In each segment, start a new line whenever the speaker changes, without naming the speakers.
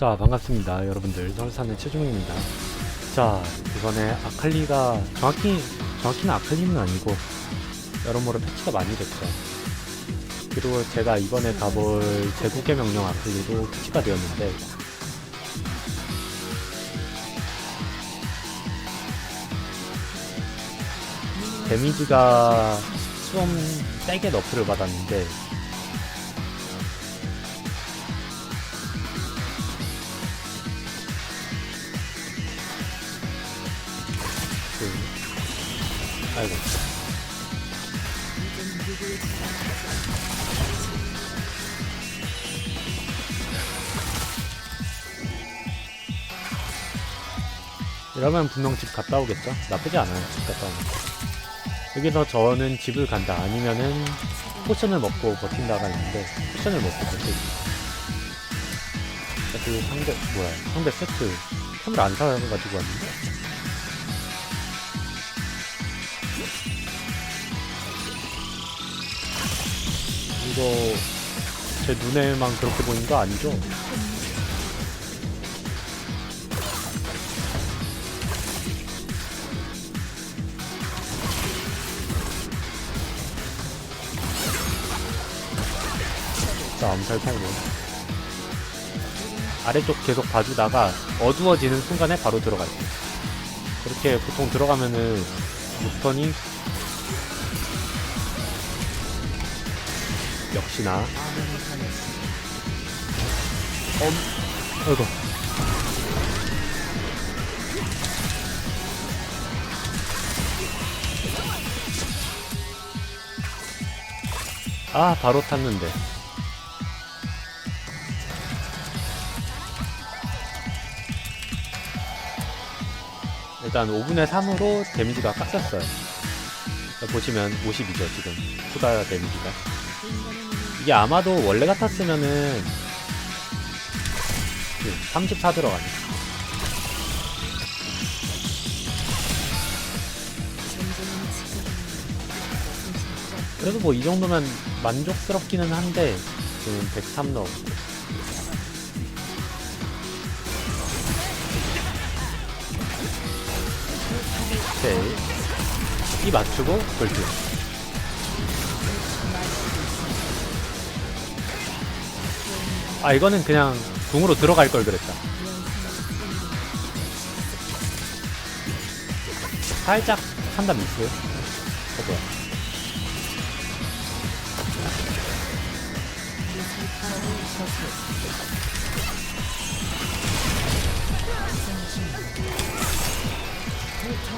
자 반갑습니다 여러분들. 서울사는 최종입니다. 자 이번에 아칼리가 정확히 정확히는 아칼리는 아니고 여러모로 패치가 많이 됐죠. 그리고 제가 이번에 가볼 제국의 명령 아칼리도 패치가 되었는데 데미지가 좀 세게 너프를 받았는데 아이고. 이러면 분명 집 갔다 오겠죠? 나쁘지 않아요 집 갔다 오는 거. 여기서 저는 집을 간다. 아니면은 포션을 먹고 버틴다가 있는데 포션을 먹고 버티고 그 상대 뭐야 상대 세트. 템을 안 사가지고 왔는데 이거 제 눈에만 그렇게 보이는 거 아니죠? 자, 암살 팔고. 아래쪽 계속 봐주다가 어두워지는 순간에 바로 들어갈게요. 그렇게 보통 들어가면은 목턴이 역시나 엄 아이고 아 바로 탔는데 일단 5분의 3으로 데미지가 깎였어요. 보시면 50이죠, 지금. 추가 데미지가. 이게 아마도 원래 같았으면은 34 들어가네. 그래도 뭐 이 정도면 만족스럽기는 한데 지금 103 넣었고 오케이. 이 맞추고 돌진 아 이거는 그냥 궁으로 들어갈 걸 그랬다. 살짝 판단 미스. 어 뭐야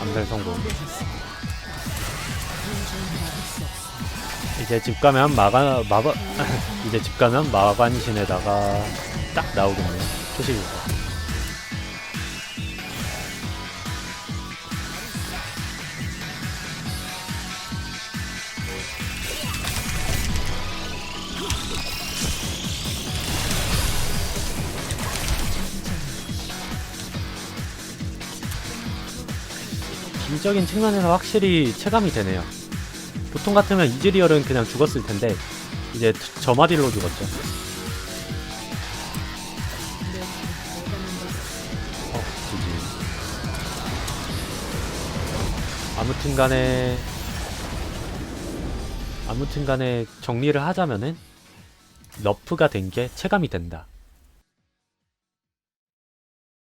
암살 성공 이제 집 가면 마가 마가 이제 집 가면 마관신에다가 딱 나오겠네요 초식이가 질적인 측면에서 확실히 체감이 되네요. 보통 같으면 이즈리얼은 그냥 죽었을 텐데 이제 저마딜로 죽었죠. 어, 지지. 아무튼간에 아무튼간에 정리를 하자면은 너프가 된 게 체감이 된다.